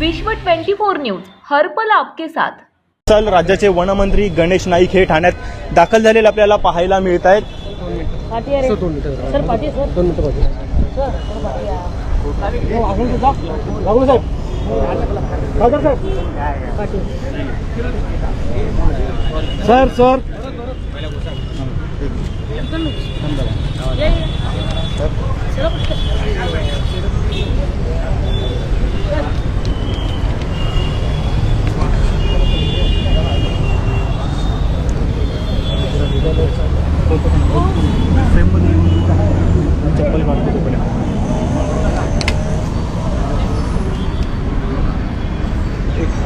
विश्व 24 न्यूज हर्पल आपके साथ. काल राज्याचे वनमंत्री गणेश नाईक हे ठाण्यात दाखल झालेले आपल्याला पाहायला मिळत आहेत. सर सर सर, सर, पाठी आहे. पाठी आहे. सर सर ये, ये. चला पटकन. चप्पल मारतो तोपर्यंत.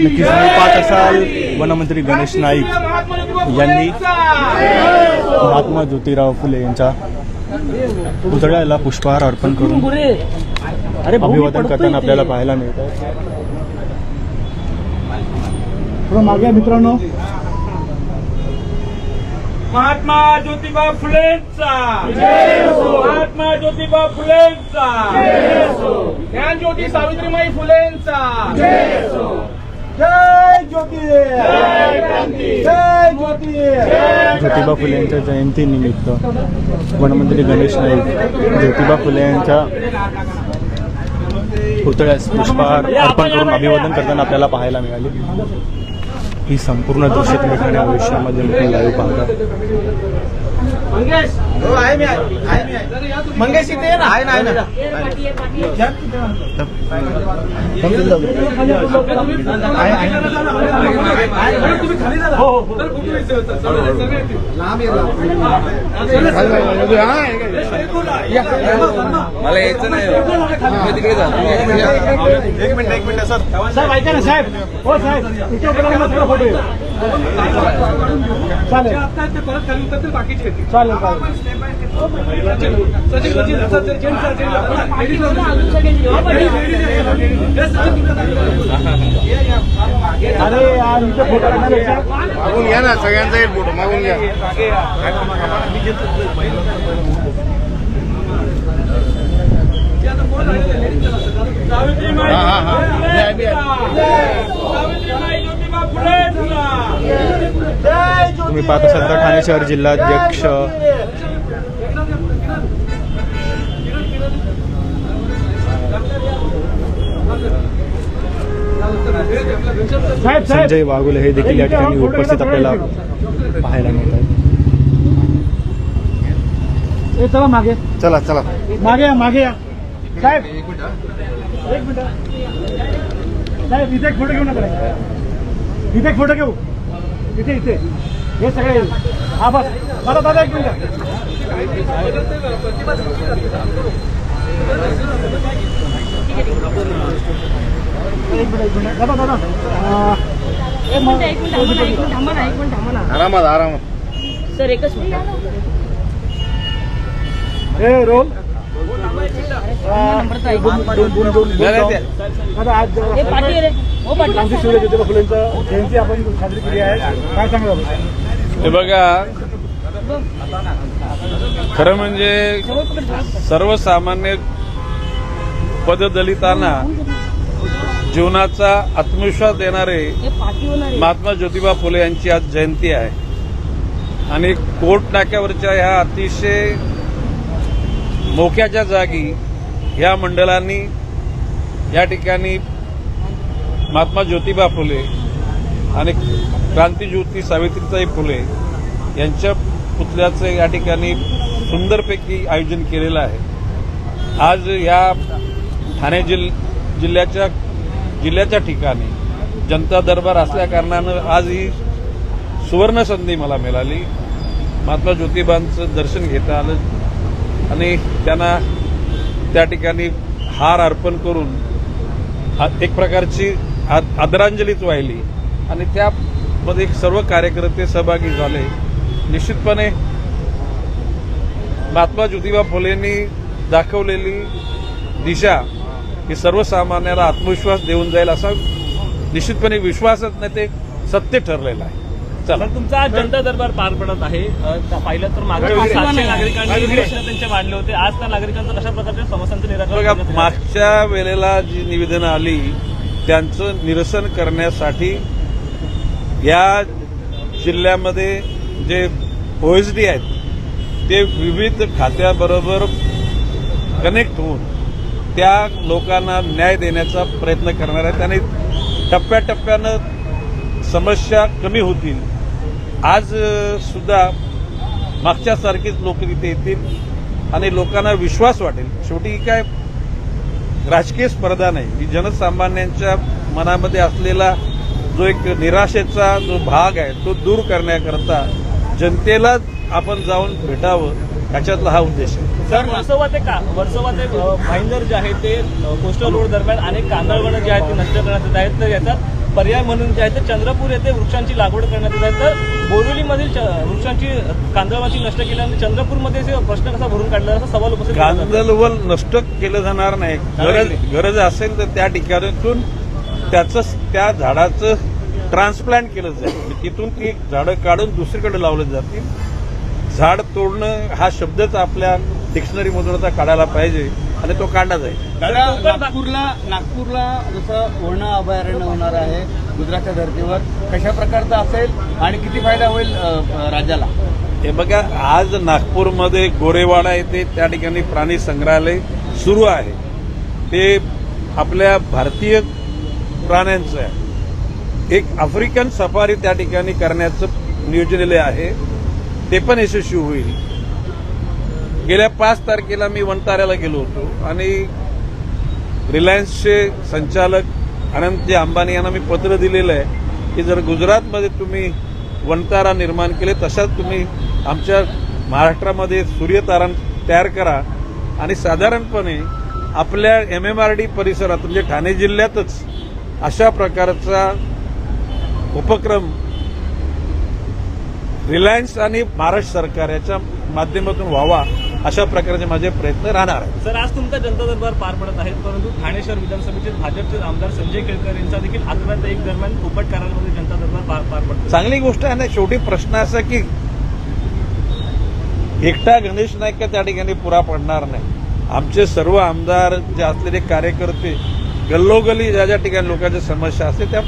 नक्कीच तुम्ही पाहत असाल वनमंत्री गणेश नाईक यांनी महात्मा ज्योतिराव फुले यांच्या पुतळ्याला पुष्पहार अर्पण करून अभिवादन करताना आपल्याला पाहायला मिळत आहे मागे मित्रांनो. महात्मा ज्योतिबा फुलेंचा. महात्मा ज्योतिबा फुलेंचा. ज्ञान ज्योती सावित्रीमाई फुलेंचा. जय ज्योती. जय ज्योती. ज्योतिबा फुले यांच्या जयंतीनिमित्त वनमंत्री गणेश नाईक ज्योतिबा फुले यांच्या पुतळ्यास पुष्पहार अर्पण करून अभिवादन करताना आपल्याला पाहायला मिळाले. ही संपूर्ण दृश्य तुम्ही ठाणे भविष्यामध्ये लोक लाईव्ह पाहता. मंगेश! हो आहे मी आहे मी आहे. मंगेश इथे ना. आहे ना आहे ना. हो. हो. मला यायचं नाही तिकडे जा एक मिनिट एक मिनिट सर साहेब ऐका ना साहेब हो साहेब इथे फोटो. चालेल ते परत खाली उतरतील बाकीचे चालेल. हो. अरे यार इथे फोटो मागून घ्या ना सगळ्यांचा एक फोटो मागून घ्या. हा, हा, हा. फुलेंचा तुम्ही पाहत असाल तर ठाणे शहर जिल्हाध्यक्ष संजय वाघुले हे देखील या ठिकाणी उपस्थित आपल्याला पाहायला मिळत आहेत. ए, चला मागे. चला चला. मागे या मागे या. साहेब. एक मिनिट साहेब इथे एक फोटो घेऊ नका. इथे एक फोटो घेऊ. इथे इथे. हे सगळे हा बस. दादा दादा एक मिनिट. आरामात आरामात. सर एकच हे रोल. हे जयंती आपण साजरी केली आहे. काय सांगा बघा खरं म्हणजे सर्वसामान्य पददलितांना जीवनाचा आत्मविश्वास देणारे. महात्मा ज्योतिबा फुले यांची आज जयंती आहे आणि कोर्ट नाक्यावरच्या ह्या अतिशय मोक्याच्या जागी ह्या मंडळांनी या ठिकाणी महात्मा ज्योतिबा फुले आणि क्रांतीज्योती सावित्रीताई फुले यांच्या पुतळ्याचं या ठिकाणी सुंदरपैकी आयोजन केलेलं आहे आज या ठाणे जिल जिल्ह्याच्या जिल्ह्याच्या ठिकाणी जनता दरबार असल्या कारणानं आज ही सुवर्ण संधी मला मिळाली. महात्मा ज्योतिबांचं दर्शन घेता आलं आणि त्यांना त्या ठिकाणी हार अर्पण करून एक प्रकारची आदरांजलीच वाहिली. आणि त्यामध्ये सर्व कार्यकर्ते सहभागी झाले. निश्चितपणे महात्मा ज्योतिबा फुलेंनी दाखवलेली दिशा ही सर्वसामान्याला आत्मविश्वास देऊन जाईल असा निश्चितपणे विश्वासच नाही ते सत्य ठरलेलं आहे. चला. तुमचा आज जनता दरबार पार पडत आहे. पाहिलं तर मागच्या वेळी सातशे नागरिकांनी त्यांचे मांडले होते. आज त्या नागरिकांचं कशा प्रकारच्या समस्यांचं निराकरण? मागच्या वेळेला जी निवेदनं आली त्यांचं निरसन करण्यासाठी या जिल्ह्यामध्ये जे ओएसडी आहेत ते विविध खात्याबरोबर कनेक्ट होऊन त्या लोकांना न्याय देण्याचा प्रयत्न करणार आहे त्याने टप्प्याटप्प्यानं समस्या कमी होतील. आज सुद्धा मागच्यासारखीच लोक तिथे येतील आणि लोकांना विश्वास वाटेल. शेवटी ही काय राजकीय स्पर्धा नाही ही जनसामान्यांच्या मनामध्ये असलेला जो एक निराशेचा जो भाग आहे तो दूर करण्याकरता जनतेला आपण जाऊन भेटावं. याच्यातला हा उद्देश आहे. सर वर्सोवा ते का? वर्सोवा ते भाईंदर जे आहे ते कोस्टल रोड दरम्यान अनेक कांदळवनं जे आहेत ते नष्ट करण्यात येत आहेत. तर याचा पर्याय म्हणून जे आहे ते चंद्रपूर येथे वृक्षांची लागवड करण्यात येत आहे. तर बोरिवलीमधील वृक्षांची कांदळवाची नष्ट केल्यानंतर चंद्रपूरमध्ये जे प्रश्न कसा भरून काढला असा सवाल उपस्थित. कांदलवल नष्ट केलं जाणार नाही. गरज गरज असेल तर त्या ठिकाणातून त्याचं त्या झाडाचं ट्रान्सप्लांट केलं जाईल. तिथून ती झाडं काढून दुसरीकडे लावलं जातील. झाड तोडणं हा शब्दच आपल्या डिक्शनरीमधून आता काढायला पाहिजे आणि तो काढला जाईल. नागपूरला नागपूरला जसं ओढणा अभयारण्य होणार आहे गुजरातच्या धर्तीवर कशा प्रकारचं असेल आणि किती फायदा होईल राज्याला हे बघा आज नागपूरमध्ये गोरेवाडा येथे त्या ठिकाणी प्राणी संग्रहालय सुरू आहे. ते आपल्या भारतीय प्राण्यांचं आहे. एक आफ्रिकन सफारी त्या ठिकाणी करण्याचं नियोजनले आहे. ते पण यशस्वी होईल. गेल्या पाच तारखेला मी वनताऱ्याला गेलो होतो आणि रिलायन्सचे संचालक अनंतजी अंबानी यांना मी पत्र दिलेलं आहे की जर गुजरातमध्ये तुम्ही वनतारा निर्माण केले तशाच तुम्ही आमच्या महाराष्ट्रामध्ये सूर्यतारा तयार करा आणि साधारणपणे आपल्या एम एम आर डी परिसरात म्हणजे ठाणे जिल्ह्यातच अशा प्रकारचा उपक्रम रिलायन्स आणि महाराष्ट्र सरकार याच्या माध्यमातून व्हावा अशा प्रकारचे माझे प्रयत्न राहणार आहेत. सर आज तुमचा जनता दरबार पार पडत आहे परंतु ठाणे शहर विधानसभेचे भाजपचे आमदार संजय केळकर यांचा देखील अकरा ते एक दरम्यान पोपट करारामध्ये जनता दरबार पार पार पडतो चांगली गोष्ट आहे ना शेवटी प्रश्न असा की एकटा गणेश नाईक का त्या ठिकाणी पुरा पडणार नाही? आमचे सर्व आमदार जे असलेले कार्यकर्ते गल्लोगल्ली ज्या ज्या ठिकाणी लोकांच्या समस्या असते त्या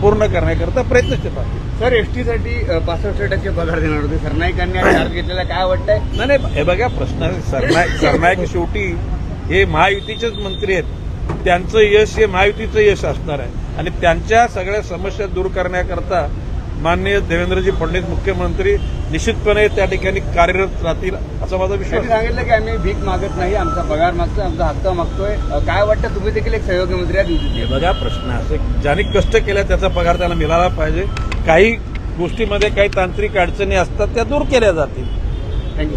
पूर्ण करण्याकरता प्रयत्नशील राहतील सर एसटीसाठी पासष्ट टक्के पगार देणार होते. सरनाईकांनी चार्ज घेतलेला काय वाटतंय? नाही नाही हे बघा प्रश्न सरनाईक सरनाईक शेवटी हे महायुतीचेच मंत्री आहेत. त्यांचं यश हे महायुतीचं यश असणार आहे. आणि त्यांच्या सगळ्या समस्या दूर करण्याकरता माननीय देवेंद्रजी फडणवीस मुख्यमंत्री निश्चितपणे त्या ठिकाणी कार्यरत राहतील असा माझा विश्वास. आहे. सांगितलं की आम्ही भीक मागत नाही आमचा पगार मागतोय आमचा हक्क मागतोय. काय वाटतं? तुम्ही देखील एक सहयोगी मंत्री आहात हे युतीचे. बघा प्रश्न असे ज्यांनी कष्ट केल्या त्याचा पगार त्याला मिळाला पाहिजे. काही गोष्टीमध्ये काही तांत्रिक अडचणी असतात त्या दूर केल्या जातील. थँक्यू